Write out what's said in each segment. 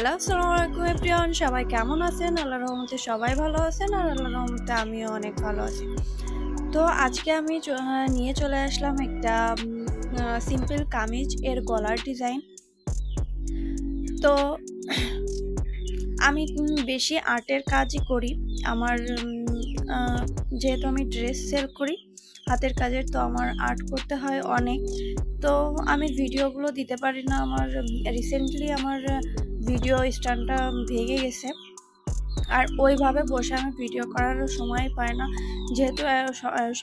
Hello আসসালামু আলাইকুম everyone. সবাই কেমন আছেন? আল্লাহর রহমতে সবাই ভালো আছেন আর আল্লাহর রহমতে আমিও অনেক ভালো আছি। তো আজকে আমি নিয়ে চলে আসলাম একটা সিম্পল কামিজ এর গলার ডিজাইন তো আমি বেশি আর্টের কাজই করি। আমার যেহেতু আমি ড্রেস সেল করি, হাতের কাজের তো আমার আর্ট করতে হয় অনেক। তো আমি ভিডিওগুলো দিতে পারি না। আমার রিসেন্টলি আমার ভিডিও স্ট্যান্ডটা ভেঙে গেছে। আর ওইভাবে বসে আমি ভিডিও করারও সময় পাই না। যেহেতু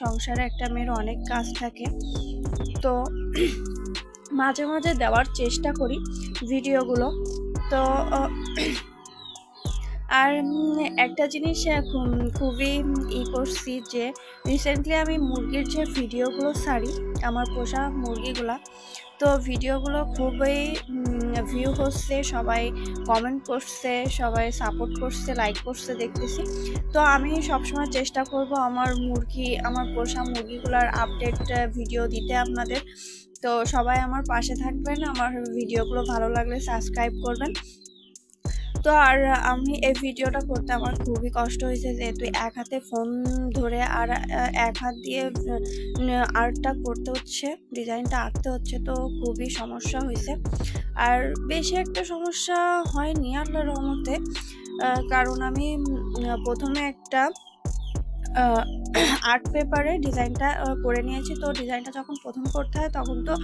সংসারে একটা মেয়ের অনেক কাজ থাকে। তো মাঝে মাঝে দেওয়ার চেষ্টা করি ভিডিওগুলো। তো আর একটা জিনিস খুবই ই করছি যে রিসেন্টলি আমি মুরগির যে ভিডিওগুলো সারি আমার পোষা মুরগিগুলা, তো ভিডিওগুলো খুবই ভিউ হচ্ছে, সবাই কমেন্ট করছে, সবাই সাপোর্ট করছে লাইক করছে দেখতেছি। তো আমি সবসময় চেষ্টা করব আমার মুরগি, আমার পোষা মুরগিগুলোর আপডেট ভিডিও দিতে আপনাদের। তো সবাই আমার পাশে থাকবেন, আমার ভিডিওগুলো ভালো লাগলে সাবস্ক্রাইব করবেন। তো আর আমি এই ভিডিওটা করতে আমার খুবই কষ্ট হয়েছে যেহেতু এক হাতে ফোন ধরে আর এক হাত দিয়ে আর্টটা করতে হচ্ছে ডিজাইনটা আঁকতে হচ্ছে, তো খুবই সমস্যা হয়েছে। আর বেশি একটা সমস্যা হয়নি আল্লাহর রহমতে কারণ আমি প্রথমে একটা আর্ট পেপারে ডিজাইনটা করে নিয়েছি। তো ডিজাইনটা যখন প্রথম করতে হয়, তখন তো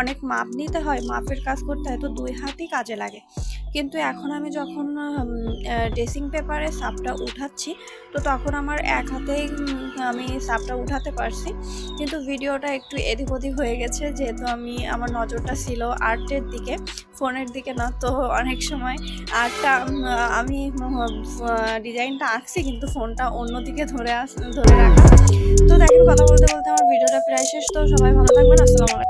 অনেক মাপ নিতে হয়, মাপের কাজ করতে হয়, তো দুই হাতই কাজে লাগে। কিন্তু এখন আমি যখন ড্রেসিং পেপারে সাপটা উঠাচ্ছি, তো তখন আমার এক হাতেই আমি সাপটা উঠাতে পারছি। কিন্তু ভিডিওটা একটু এদিক ওদিক হয়ে গেছে, যেহেতু আমি, আমার নজরটা ছিল আর্টের দিকে, ফোনের দিকে না, তো অনেক সময় আর্টটা আমি ডিজাইনটা আঁকছি, কিন্তু ফোনটা অন্যদিকে ধরে আস, ধরে রাখা তো দেখেন, কথা বলতে বলতে আমার ভিডিওটা প্রায় শেষ, তো সবাই ভালো থাকবেন, আসসালামু